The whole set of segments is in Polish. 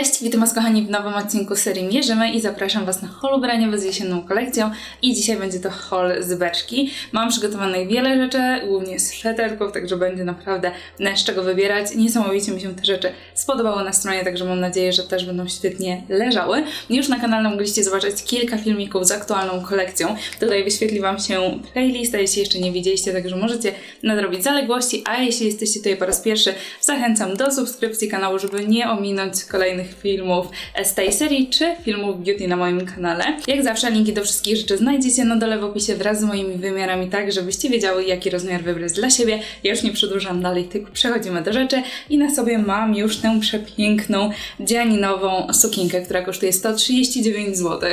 Cześć, witam Was kochani w nowym odcinku serii Mierzymy i zapraszam Was na haul ubrania z jesienną kolekcją i dzisiaj będzie to haul z beczki. Mam przygotowanych wiele rzeczy, głównie z sweterków, także będzie naprawdę na z czego wybierać. Niesamowicie mi się te rzeczy spodobały na stronie, także mam nadzieję, że też będą świetnie leżały. Już na kanale mogliście zobaczyć kilka filmików z aktualną kolekcją. Tutaj wyświetli Wam się playlista, jeśli jeszcze nie widzieliście, także możecie nadrobić zaległości, a jeśli jesteście tutaj po raz pierwszy, zachęcam do subskrypcji kanału, żeby nie ominąć kolejnych filmów z tej serii, czy filmów beauty na moim kanale. Jak zawsze linki do wszystkich rzeczy znajdziecie na dole w opisie wraz z moimi wymiarami, tak żebyście wiedziały, jaki rozmiar wybrać dla siebie. Ja już nie przedłużam dalej, tylko przechodzimy do rzeczy i na sobie mam już tę przepiękną dzianinową sukienkę, która kosztuje 139 zł.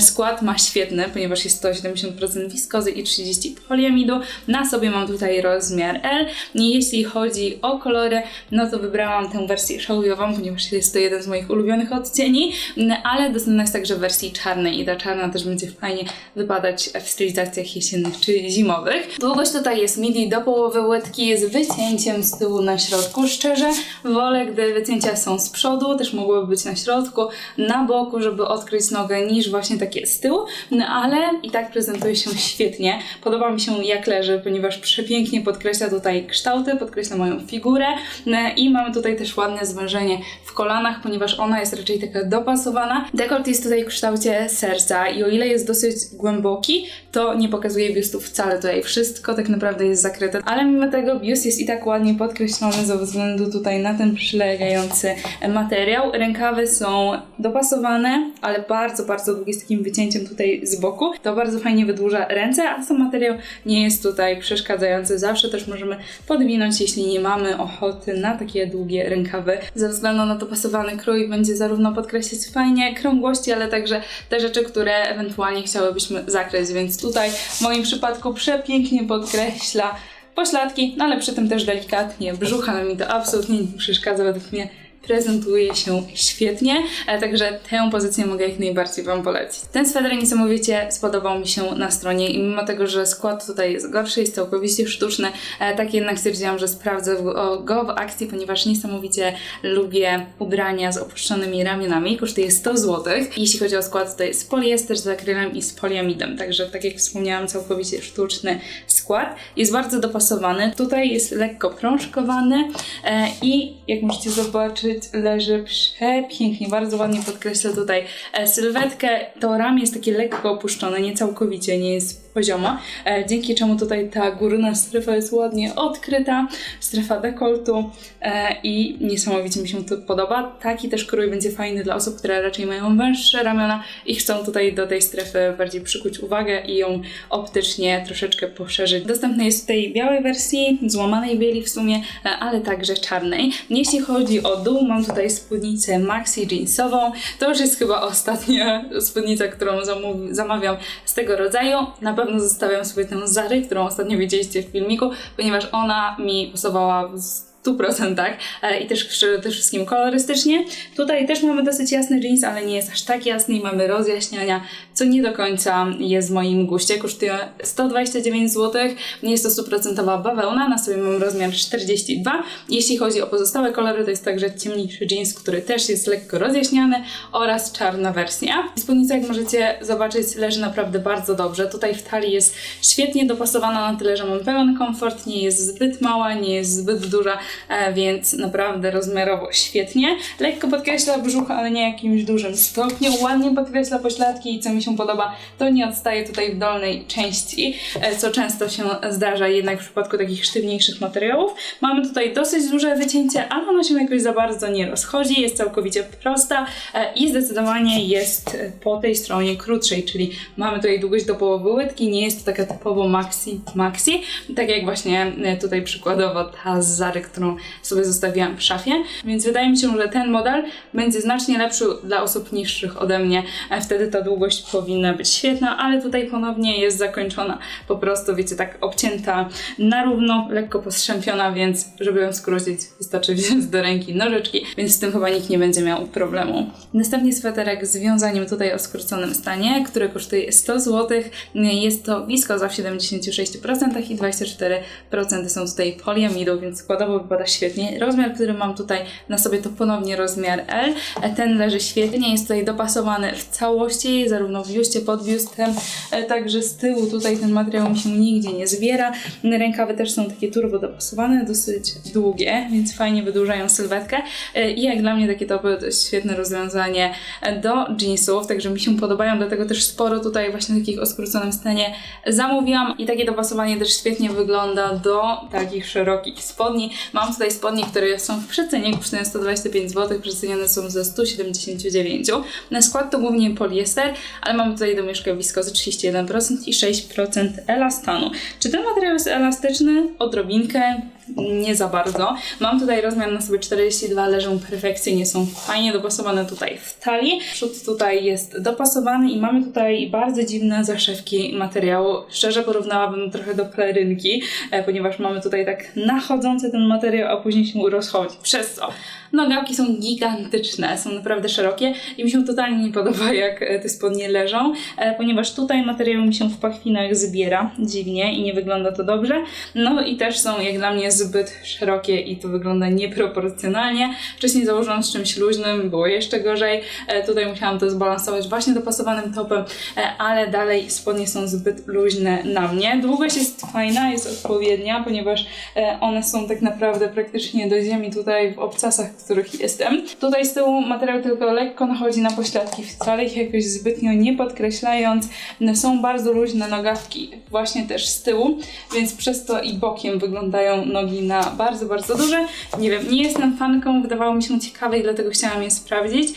Skład ma świetny, ponieważ jest 170% wiskozy i 30 poliamidu. Na sobie mam tutaj rozmiar L. Jeśli chodzi o kolory, no to wybrałam tę wersję showową, ponieważ jest to jeden z moich ulubionych odcieni, mm, ale dostępna także w wersji czarnej i ta czarna też będzie fajnie wypadać w stylizacjach jesiennych czy zimowych. Długość tutaj jest midi do połowy łydki z wycięciem z tyłu na środku. Szczerze wolę, gdy wycięcia są z przodu, też mogłyby być na środku, na boku, żeby odkryć nogę, niż właśnie takie z tyłu, no ale i tak prezentuje się świetnie. Podoba mi się jak leży, ponieważ przepięknie podkreśla tutaj kształty, podkreśla moją figurę no i mamy tutaj też ładne zwężenie w kolanach, ponieważ ona jest raczej taka dopasowana. Dekolt jest tutaj w kształcie serca i o ile jest dosyć głęboki, to nie pokazuje biustu wcale tutaj. Wszystko tak naprawdę jest zakryte, ale mimo tego biust jest i tak ładnie podkreślony ze względu tutaj na ten przylegający materiał. Rękawy są dopasowane, ale bardzo, bardzo długie z takim wycięciem tutaj z boku. To bardzo fajnie wydłuża ręce, a sam materiał nie jest tutaj przeszkadzający. Zawsze też możemy podwinąć, jeśli nie mamy ochoty na takie długie rękawy. Ze względu na dopasowany krój będzie zarówno podkreślać fajnie krągłości, ale także te rzeczy, które ewentualnie chciałybyśmy zakryć, więc tutaj w moim przypadku przepięknie podkreśla pośladki, no ale przy tym też delikatnie brzuch, ale mi to absolutnie nie przeszkadza, według mnie prezentuje się świetnie, e, także tę pozycję mogę jak najbardziej Wam polecić. Ten sweter niesamowicie spodobał mi się na stronie i mimo tego, że skład tutaj jest gorszy, jest całkowicie sztuczny, e, tak jednak stwierdziłam, że sprawdzę go w akcji, ponieważ niesamowicie lubię ubrania z opuszczonymi ramionami. Kosztuje 100 zł. Jeśli chodzi o skład, to jest poliester z akrylem i z poliamidem, także tak jak wspomniałam, całkowicie sztuczny skład. Jest bardzo dopasowany. Tutaj jest lekko prążkowany e, i jak możecie zobaczyć, leży przepięknie, bardzo ładnie podkreśla tutaj e, sylwetkę. To ramię jest takie lekko opuszczone, nie całkowicie, nie jest poziomo, e, dzięki czemu tutaj ta górna strefa jest ładnie odkryta, strefa dekoltu e, i niesamowicie mi się to podoba. Taki też krój będzie fajny dla osób, które raczej mają węższe ramiona i chcą tutaj do tej strefy bardziej przykuć uwagę i ją optycznie troszeczkę poszerzyć. Dostępny jest w tej białej wersji, złamanej bieli w sumie, ale także czarnej. Jeśli chodzi o dół, mam tutaj spódnicę maxi jeansową. To już jest chyba ostatnia spódnica, którą zamawiam z tego rodzaju. Na pewno zostawiam sobie tę Zary, którą ostatnio widzieliście w filmiku, ponieważ ona mi pasowała z 100% e, i też przede wszystkim kolorystycznie. Tutaj też mamy dosyć jasny jeans, ale nie jest aż tak jasny i mamy rozjaśniania, co nie do końca jest w moim guście. Kosztuje 129 zł, nie jest to stuprocentowa bawełna, na sobie mam rozmiar 42. Jeśli chodzi o pozostałe kolory, to jest także ciemniejszy jeans, który też jest lekko rozjaśniany oraz czarna wersja. Spódnica, jak możecie zobaczyć, leży naprawdę bardzo dobrze. Tutaj w talii jest świetnie dopasowana na tyle, że mam pełen komfort, nie jest zbyt mała, nie jest zbyt duża, E, więc naprawdę rozmiarowo świetnie. Lekko podkreśla brzuch, ale nie jakimś dużym stopniu. Ładnie podkreśla pośladki i co mi się podoba, to nie odstaje tutaj w dolnej części, e, co często się zdarza jednak w przypadku takich sztywniejszych materiałów. Mamy tutaj dosyć duże wycięcie, ale ono się jakoś za bardzo nie rozchodzi, jest całkowicie prosta e, i zdecydowanie jest po tej stronie krótszej, czyli mamy tutaj długość do połowy łydki, nie jest to taka typowo maxi, maxi, tak jak właśnie tutaj przykładowo ta z Zary, którą sobie zostawiłam w szafie. Więc wydaje mi się, że ten model będzie znacznie lepszy dla osób niższych ode mnie. E, wtedy ta długość powinna być świetna, ale tutaj ponownie jest zakończona po prostu, wiecie, tak obcięta na równo, lekko postrzępiona, więc żeby ją skrócić, wystarczy wziąć do ręki nożyczki, więc z tym chyba nikt nie będzie miał problemu. Następnie sweterek z wiązaniem tutaj o skróconym stanie, który kosztuje 100 zł. Jest to wiskoza w 76% i 24% są tutaj poliamidą, więc składowo wypada świetnie. Rozmiar, który mam tutaj na sobie to ponownie rozmiar L. E, Ten leży świetnie, jest tutaj dopasowany w całości, zarówno w biustie, pod biustem, e, także z tyłu tutaj ten materiał mi się nigdzie nie zbiera. Rękawy też są takie turbo dopasowane, dosyć długie, więc fajnie wydłużają sylwetkę. E, I jak dla mnie takie topy to jest świetne rozwiązanie e, do jeansów, także mi się podobają, dlatego też sporo tutaj właśnie takich o skróconym stanie zamówiłam i takie dopasowanie też świetnie wygląda do takich szerokich spodni. Mam tutaj spodnie, które są w przecenie, kosztują 125 zł, przecenione są ze 179. Na skład to głównie poliester, ale mamy tutaj domieszkę wiskozy 31% i 6% elastanu. Czy ten materiał jest elastyczny? Odrobinkę, nie za bardzo. Mam tutaj rozmiar na sobie 42, leżą perfekcyjnie, są fajnie dopasowane tutaj w talii. Przód tutaj jest dopasowany i mamy tutaj bardzo dziwne zaszewki materiału. Szczerze porównałabym trochę do pelerynki, e, ponieważ mamy tutaj tak nachodzący ten materiał, a później się rozchodzi. Przez co nogawki są gigantyczne, są naprawdę szerokie i mi się totalnie nie podoba, jak e, te spodnie leżą, e, ponieważ tutaj materiał mi się w pachwinach zbiera dziwnie i nie wygląda to dobrze. No i też są jak dla mnie zbyt szerokie i to wygląda nieproporcjonalnie. Wcześniej założyłam z czymś luźnym, było jeszcze gorzej. E, Tutaj musiałam to zbalansować właśnie dopasowanym topem, e, ale dalej spodnie są zbyt luźne na mnie. Długość jest fajna, jest odpowiednia, ponieważ e, one są tak naprawdę praktycznie do ziemi tutaj w obcasach, w których jestem. Tutaj z tyłu materiał tylko lekko nachodzi na pośladki, wcale ich jakoś zbytnio nie podkreślając. Są bardzo luźne nogawki właśnie też z tyłu, więc przez to i bokiem wyglądają nogi na bardzo, bardzo duże. Nie wiem, nie jestem fanką, wydawało mi się ciekawe i dlatego chciałam je sprawdzić,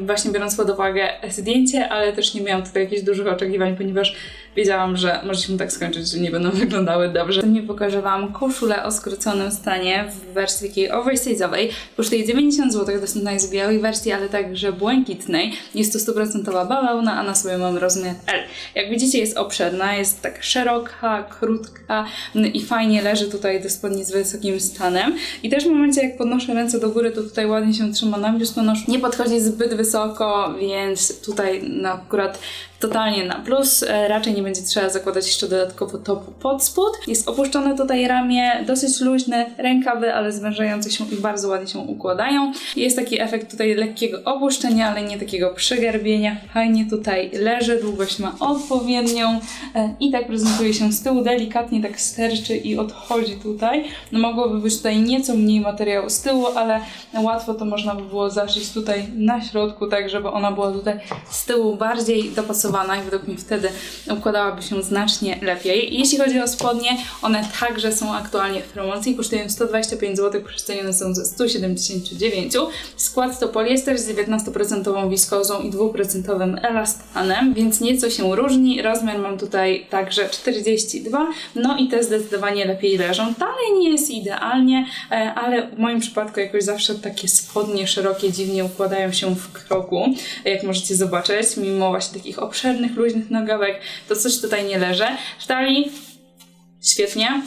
właśnie biorąc pod uwagę zdjęcie, ale też nie miałam tutaj jakichś dużych oczekiwań, ponieważ wiedziałam, że może się tak skończyć, że nie będą wyglądały dobrze. Nie pokażę Wam koszulę o skróconym stanie w wersji takiej oversize'owej. Kosztuje 90 zł, dostępna jest w białej wersji, ale także błękitnej. Jest to 100% bawełna, a na sobie mam rozmiar L. Jak widzicie jest obszerna, jest tak szeroka, krótka mm, i fajnie leży tutaj do spodni z wysokim stanem. I też w momencie jak podnoszę ręce do góry, to tutaj ładnie się trzyma na biustonosz. Nie podchodzi zbyt wysoko, więc tutaj no, akurat totalnie na plus. E, Raczej nie będzie trzeba zakładać jeszcze dodatkowo topu pod spód. Jest opuszczone tutaj ramię, dosyć luźne rękawy, ale zwężające się i bardzo ładnie się układają. Jest taki efekt tutaj lekkiego opuszczenia, ale nie takiego przygarbienia. Fajnie tutaj leży, długość ma odpowiednią e, i tak prezentuje się z tyłu, delikatnie tak sterczy i odchodzi tutaj. No mogłoby być tutaj nieco mniej materiału z tyłu, ale łatwo to można by było zaszyć tutaj na środku, tak żeby ona była tutaj z tyłu bardziej dopasowana i według mnie wtedy układałaby się znacznie lepiej. Jeśli chodzi o spodnie, one także są aktualnie w promocji, kosztują 125 zł, przecenione są ze 179. Skład to poliester z 19% wiskozą i 2% elastanem, więc nieco się różni. Rozmiar mam tutaj także 42, no i te zdecydowanie lepiej leżą. Dalej nie jest idealnie, e, ale w moim przypadku jakoś zawsze takie spodnie szerokie dziwnie układają się w kroku, jak możecie zobaczyć, mimo właśnie takich obszernych, luźnych nogawek, to coś tutaj nie leży. W talii świetnie.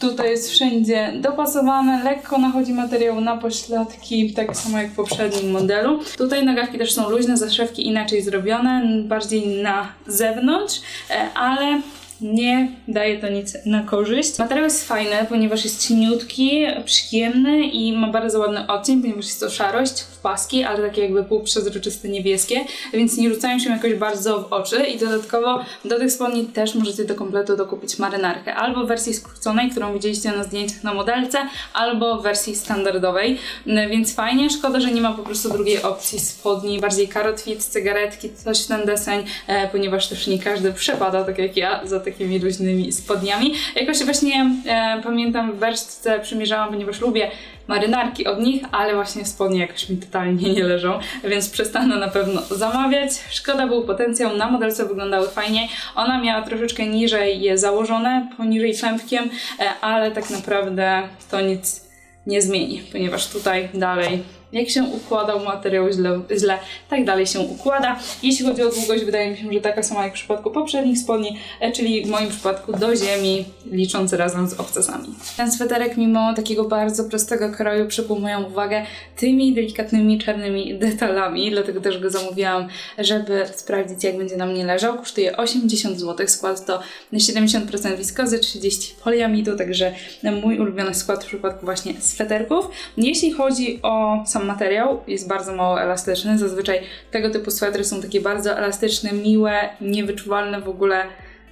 Tutaj jest wszędzie dopasowane, lekko nachodzi materiał na pośladki, tak samo jak w poprzednim modelu. Tutaj nogawki też są luźne, zaszewki inaczej zrobione, bardziej na zewnątrz, e, ale nie daje to nic na korzyść. Materiał jest fajny, ponieważ jest cieniutki, przyjemny i ma bardzo ładny odcień, ponieważ jest to szarość paski, ale takie jakby półprzezroczyste niebieskie, więc nie rzucają się jakoś bardzo w oczy i dodatkowo do tych spodni też możecie do kompletu dokupić marynarkę. Albo w wersji skróconej, którą widzieliście na zdjęciach na modelce, albo w wersji standardowej, No, więc fajnie, szkoda, że nie ma po prostu drugiej opcji. Spodni, bardziej carrot cygaretki, coś w ten deseń, e, ponieważ też nie każdy przepada, tak jak ja, za takimi luźnymi spodniami. Jakoś właśnie e, pamiętam w beczce przymierzałam, ponieważ lubię marynarki od nich, ale właśnie spodnie jakoś mi totalnie nie leżą, więc przestanę na pewno zamawiać. Szkoda był potencjał, na modelce wyglądały fajnie. Ona miała troszeczkę niżej je założone, poniżej pępkiem, e, ale tak naprawdę to nic nie zmieni, ponieważ tutaj dalej jak się układał materiał źle, źle, tak dalej się układa. Jeśli chodzi o długość, wydaje mi się, że taka sama jak w przypadku poprzednich spodni, e, czyli w moim przypadku do ziemi, licząc razem z obcasami. Ten sweterek mimo takiego bardzo prostego kroju przykuł moją uwagę tymi delikatnymi czarnymi detalami, dlatego też go zamówiłam, żeby sprawdzić jak będzie na mnie leżał. Kosztuje 80 zł, skład to 70% wiskozy, 30 poliamidu, także mój ulubiony skład w przypadku właśnie sweterków. Jeśli chodzi o sam materiał, jest bardzo mało elastyczny. Zazwyczaj tego typu swetry są takie bardzo elastyczne, miłe, niewyczuwalne w ogóle,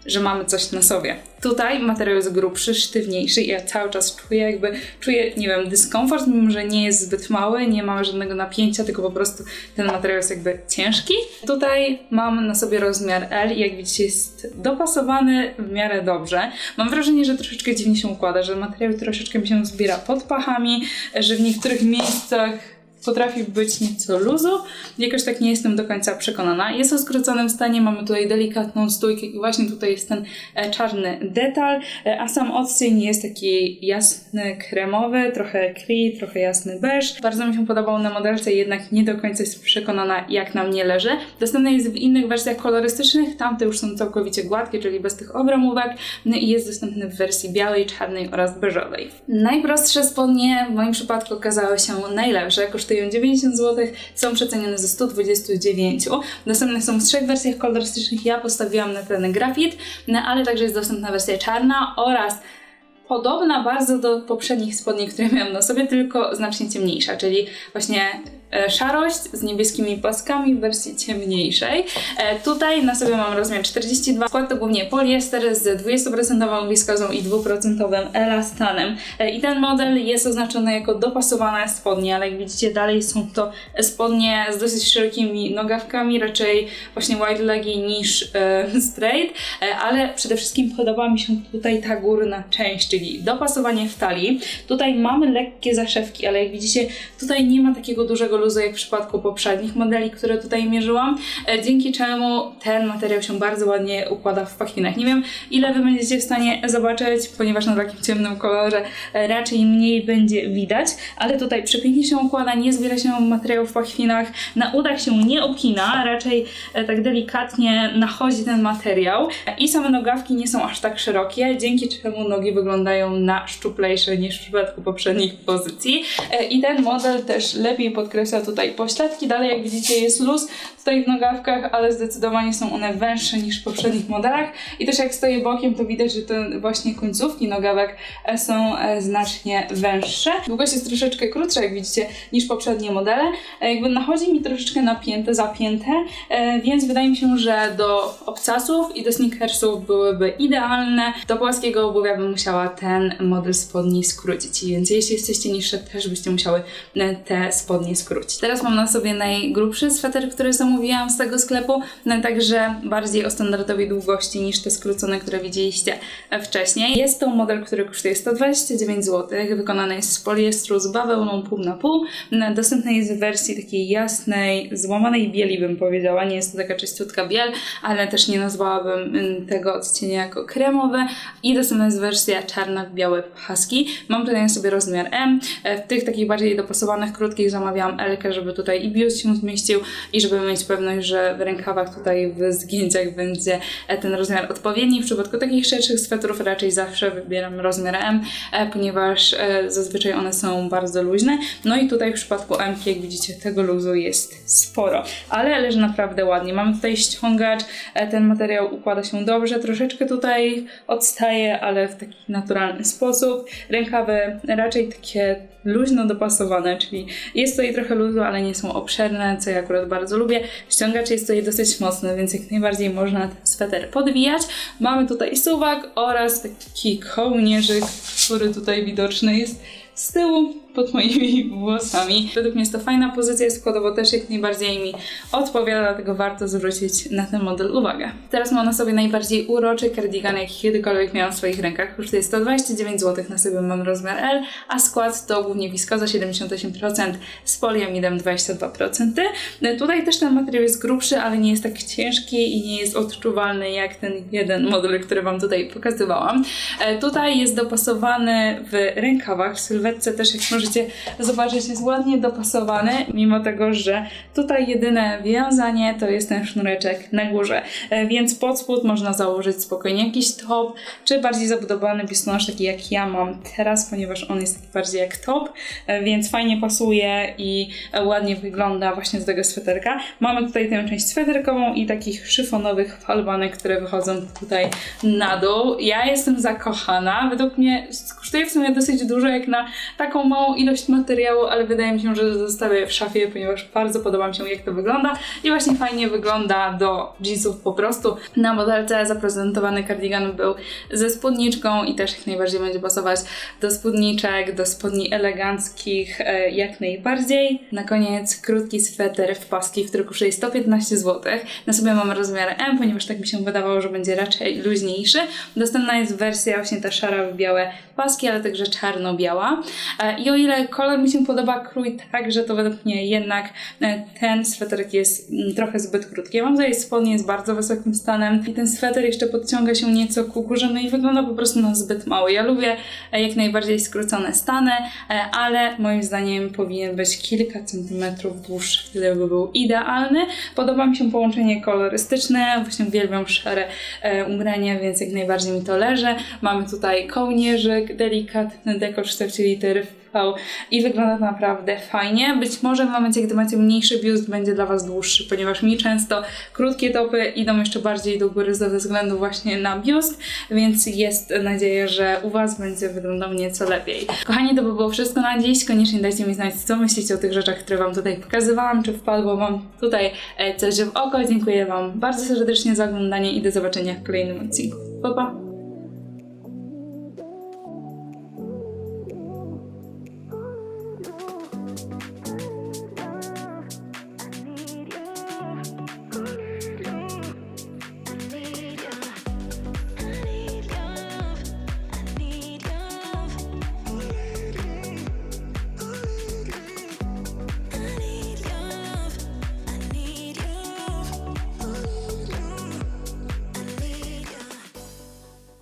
że mamy coś na sobie. Tutaj materiał jest grubszy, sztywniejszy i ja cały czas czuję jakby, czuję, nie wiem, dyskomfort, mimo że nie jest zbyt mały, nie ma żadnego napięcia, tylko po prostu ten materiał jest jakby ciężki. Tutaj mam na sobie rozmiar L i jak widzicie jest dopasowany w miarę dobrze. Mam wrażenie, że troszeczkę dziwnie się układa, że materiał troszeczkę mi się zbiera pod pachami, że w niektórych miejscach potrafi być nieco luzu. Jakoś tak nie jestem do końca przekonana. Jest o skróconym stanie, mamy tutaj delikatną stójkę i właśnie tutaj jest ten e, czarny detal, e, a sam odcień jest taki jasny, kremowy, trochę kri, trochę jasny beż. Bardzo mi się podobał na modelce, jednak nie do końca jestem przekonana jak na mnie leży. Dostępny jest w innych wersjach kolorystycznych, tamte już są całkowicie gładkie, czyli bez tych obramówek no i jest dostępny w wersji białej, czarnej oraz beżowej. Najprostsze spodnie w moim przypadku okazały się najlepsze, kosztują 90 zł, są przecenione ze 129. Dostępne są w trzech wersjach kolorystycznych, ja postawiłam na ten grafit, no, ale także jest dostępna wersja czarna oraz podobna bardzo do poprzednich spodni, które miałam na sobie, tylko znacznie ciemniejsza, czyli właśnie szarość z niebieskimi paskami w wersji ciemniejszej. E, tutaj na sobie mam rozmiar 42. Skład to głównie poliester z 20% wiskozą i 2% elastanem. E, I ten model jest oznaczony jako dopasowane spodnie, ale jak widzicie dalej są to spodnie z dosyć szerokimi nogawkami, raczej właśnie wide legi niż e, straight, e, ale przede wszystkim podoba mi się tutaj ta górna część, czyli dopasowanie w talii. Tutaj mamy lekkie zaszewki, ale jak widzicie tutaj nie ma takiego dużego luzu jak w przypadku poprzednich modeli, które tutaj mierzyłam, e, dzięki czemu ten materiał się bardzo ładnie układa w pachwinach. Nie wiem ile Wy będziecie w stanie zobaczyć, ponieważ na takim ciemnym kolorze e, raczej mniej będzie widać, ale tutaj przepięknie się układa, nie zbiera się materiał w pachwinach, na udach się nie opina, raczej e, tak delikatnie nachodzi ten materiał i same nogawki nie są aż tak szerokie, dzięki czemu nogi wyglądają na szczuplejsze niż w przypadku poprzednich pozycji. I ten model też lepiej podkreśla tutaj pośladki. Dalej, jak widzicie, jest luz tutaj w nogawkach, ale zdecydowanie są one węższe niż w poprzednich modelach. I też jak stoję bokiem, to widać, że te właśnie końcówki nogawek e, są e, znacznie węższe. Długość jest troszeczkę krótsza, jak widzicie, niż poprzednie modele. E, Jakby nachodzi mi troszeczkę napięte, zapięte, więc wydaje mi się, że do obcasów i do sneakersów byłyby idealne. Do płaskiego obuwia bym musiała ten model spodni skrócić, więc jeśli jesteście niższe, też byście musiały te spodnie skrócić. Teraz mam na sobie najgrubszy sweter, który zamówiłam z tego sklepu, no, także bardziej o standardowej długości niż te skrócone, które widzieliście wcześniej. Jest to model, który kosztuje 129 zł, wykonany jest z poliestru z bawełną pół na pół. Dostępny jest w wersji takiej jasnej, złamanej bieli bym powiedziała, nie jest to taka czyściutka biel, ale też nie nazwałabym mm, tego odcienia jako kremowe i dostępna jest wersja czarna w białe paski. Mam tutaj sobie rozmiar M. E, W tych takich bardziej dopasowanych, krótkich zamawiałam L, żeby tutaj i biust się zmieścił i żeby mieć pewność, że w rękawach tutaj w zgięciach będzie e, ten rozmiar odpowiedni. W przypadku takich szerszych swetrów raczej zawsze wybieram rozmiar M, e, ponieważ e, zazwyczaj one są bardzo luźne. No i tutaj w przypadku M, jak widzicie, tego luzu jest sporo, ale leży naprawdę ładnie. Mamy tutaj ściągacz, ten materiał układa się dobrze, troszeczkę tutaj odstaje, ale w taki naturalny sposób. Rękawy raczej takie luźno dopasowane, czyli jest tutaj trochę luzu, ale nie są obszerne, co ja akurat bardzo lubię. Ściągacz jest tutaj dosyć mocny, więc jak najbardziej można ten sweter podwijać. Mamy tutaj suwak oraz taki kołnierzyk, który tutaj widoczny jest z tyłu pod moimi włosami. Według mnie jest to fajna pozycja, składowo też jak najbardziej mi odpowiada, dlatego warto zwrócić na ten model uwagę. Teraz mam na sobie najbardziej uroczy kardigan, jaki kiedykolwiek miałam w swoich rękach. Kosztuje 129 zł, na sobie mam rozmiar L, a skład to głównie wiskoza 78%, z poliamidem 22%. Tutaj też ten materiał jest grubszy, ale nie jest tak ciężki i nie jest odczuwalny jak ten jeden model, który Wam tutaj pokazywałam. E, Tutaj jest dopasowany w rękawach, w sylwetce też jak możecie możecie zobaczyć, jest ładnie dopasowany, mimo tego, że tutaj jedyne wiązanie to jest ten sznureczek na górze. E, Więc pod spód można założyć spokojnie jakiś top, czy bardziej zabudowany biustonosz, taki jak ja mam teraz, ponieważ on jest taki bardziej jak top, e, więc fajnie pasuje i ładnie wygląda właśnie z tego sweterka. Mamy tutaj tę część sweterkową i takich szyfonowych falbanek, które wychodzą tutaj na dół. Ja jestem zakochana. Według mnie kosztuje w sumie dosyć dużo jak na taką małą ilość materiału, ale wydaje mi się, że zostawię w szafie, ponieważ bardzo podoba mi się jak to wygląda i właśnie fajnie wygląda do jeansów po prostu. Na modelce zaprezentowany kardigan był ze spódniczką i też jak najbardziej będzie pasować do spódniczek, do spodni eleganckich e, jak najbardziej. Na koniec krótki sweter w paski, który kosztuje 115 zł. Na sobie mam rozmiar M, ponieważ tak mi się wydawało, że będzie raczej luźniejszy. Dostępna jest wersja właśnie ta szara w białe paski, ale także czarno-biała. E, I o ile kolor mi się podoba, krój także, to według mnie jednak e, ten sweterek jest mm, trochę zbyt krótki. Ja mam tutaj spodnie z bardzo wysokim stanem i ten sweter jeszcze podciąga się nieco ku górze, no i wygląda po prostu na zbyt mały. Ja lubię e, jak najbardziej skrócone stany, e, ale moim zdaniem powinien być kilka centymetrów dłuższy, wtedy by był idealny. Podoba mi się połączenie kolorystyczne, właśnie uwielbiam szare ubrania, więc jak najbardziej mi to leży. Mamy tutaj kołnierzyk, delikatny w kształcie litery I wygląda to naprawdę fajnie. Być może w momencie, gdy macie mniejszy biust, będzie dla Was dłuższy, ponieważ mi często krótkie topy idą jeszcze bardziej do góry ze względu właśnie na biust, więc jest nadzieja, że u Was będzie wyglądał nieco lepiej. Kochani, to by było wszystko na dziś. Koniecznie dajcie mi znać, co myślicie o tych rzeczach, które Wam tutaj pokazywałam, czy wpadło Wam tutaj e, coś w oko. Dziękuję Wam bardzo serdecznie za oglądanie i do zobaczenia w kolejnym odcinku. Pa, pa!